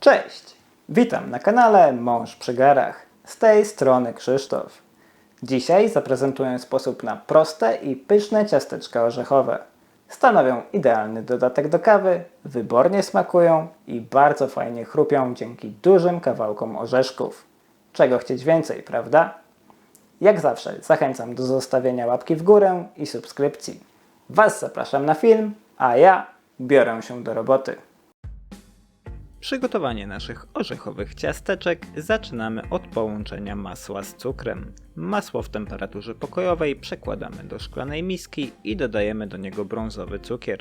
Cześć! Witam na kanale Mąż przy garach. Z tej strony Krzysztof. Dzisiaj zaprezentuję sposób na proste i pyszne ciasteczka orzechowe. Stanowią idealny dodatek do kawy, wybornie smakują i bardzo fajnie chrupią dzięki dużym kawałkom orzeszków. Czego chcieć więcej, prawda? Jak zawsze zachęcam do zostawienia łapki w górę i subskrypcji. Was zapraszam na film, a ja biorę się do roboty. Przygotowanie naszych orzechowych ciasteczek zaczynamy od połączenia masła z cukrem. Masło w temperaturze pokojowej przekładamy do szklanej miski i dodajemy do niego brązowy cukier.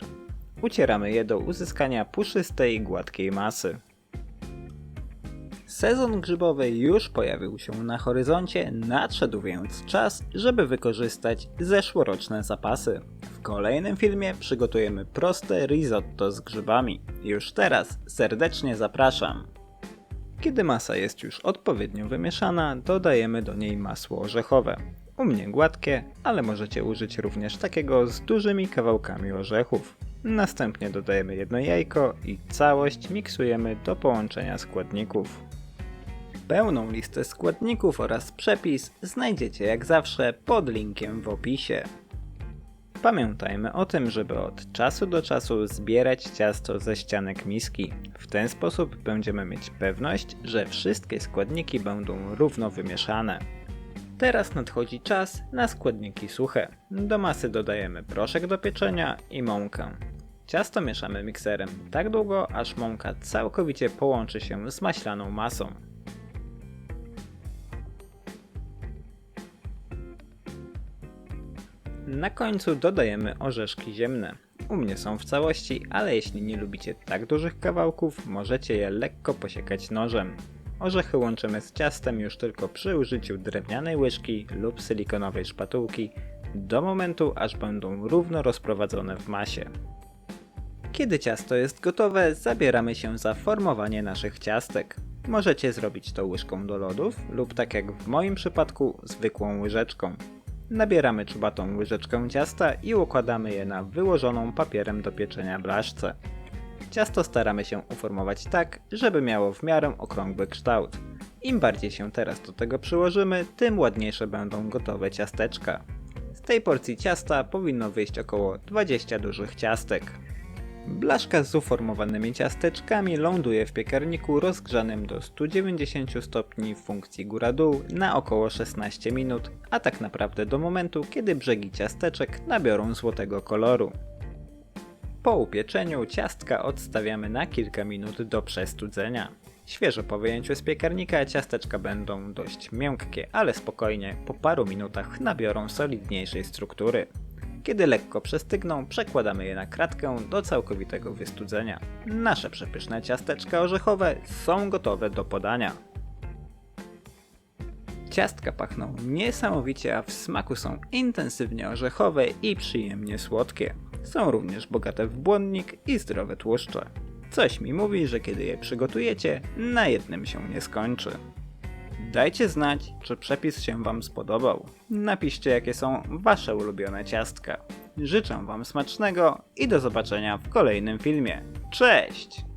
Ucieramy je do uzyskania puszystej, gładkiej masy. Sezon grzybowy już pojawił się na horyzoncie, nadszedł więc czas, żeby wykorzystać zeszłoroczne zapasy. W kolejnym filmie przygotujemy proste risotto z grzybami. Już teraz serdecznie zapraszam. Kiedy masa jest już odpowiednio wymieszana, dodajemy do niej masło orzechowe. U mnie gładkie, ale możecie użyć również takiego z dużymi kawałkami orzechów. Następnie dodajemy jedno jajko i całość miksujemy do połączenia składników. Pełną listę składników oraz przepis znajdziecie jak zawsze pod linkiem w opisie. Pamiętajmy o tym, żeby od czasu do czasu zbierać ciasto ze ścianek miski. W ten sposób będziemy mieć pewność, że wszystkie składniki będą równo wymieszane. Teraz nadchodzi czas na składniki suche. Do masy dodajemy proszek do pieczenia i mąkę. Ciasto mieszamy mikserem tak długo, aż mąka całkowicie połączy się z maślaną masą. Na końcu dodajemy orzeszki ziemne. U mnie są w całości, ale jeśli nie lubicie tak dużych kawałków, możecie je lekko posiekać nożem. Orzechy łączymy z ciastem już tylko przy użyciu drewnianej łyżki lub silikonowej szpatułki, do momentu aż będą równo rozprowadzone w masie. Kiedy ciasto jest gotowe, zabieramy się za formowanie naszych ciastek. Możecie zrobić to łyżką do lodów lub tak jak w moim przypadku zwykłą łyżeczką. Nabieramy czubatą łyżeczkę ciasta i układamy je na wyłożoną papierem do pieczenia blaszce. Ciasto staramy się uformować tak, żeby miało w miarę okrągły kształt. Im bardziej się teraz do tego przyłożymy, tym ładniejsze będą gotowe ciasteczka. Z tej porcji ciasta powinno wyjść około 20 dużych ciastek. Blaszka z uformowanymi ciasteczkami ląduje w piekarniku rozgrzanym do 190 stopni w funkcji góra-dół na około 16 minut, a tak naprawdę do momentu, kiedy brzegi ciasteczek nabiorą złotego koloru. Po upieczeniu ciastka odstawiamy na kilka minut do przestudzenia. Świeżo po wyjęciu z piekarnika ciasteczka będą dość miękkie, ale spokojnie, po paru minutach nabiorą solidniejszej struktury. Kiedy lekko przestygną, przekładamy je na kratkę do całkowitego wystudzenia. Nasze przepyszne ciasteczka orzechowe są gotowe do podania. Ciastka pachną niesamowicie, a w smaku są intensywnie orzechowe i przyjemnie słodkie. Są również bogate w błonnik i zdrowe tłuszcze. Coś mi mówi, że kiedy je przygotujecie, na jednym się nie skończy. Dajcie znać, czy przepis się Wam spodobał. Napiszcie, jakie są Wasze ulubione ciastka. Życzę Wam smacznego i do zobaczenia w kolejnym filmie. Cześć!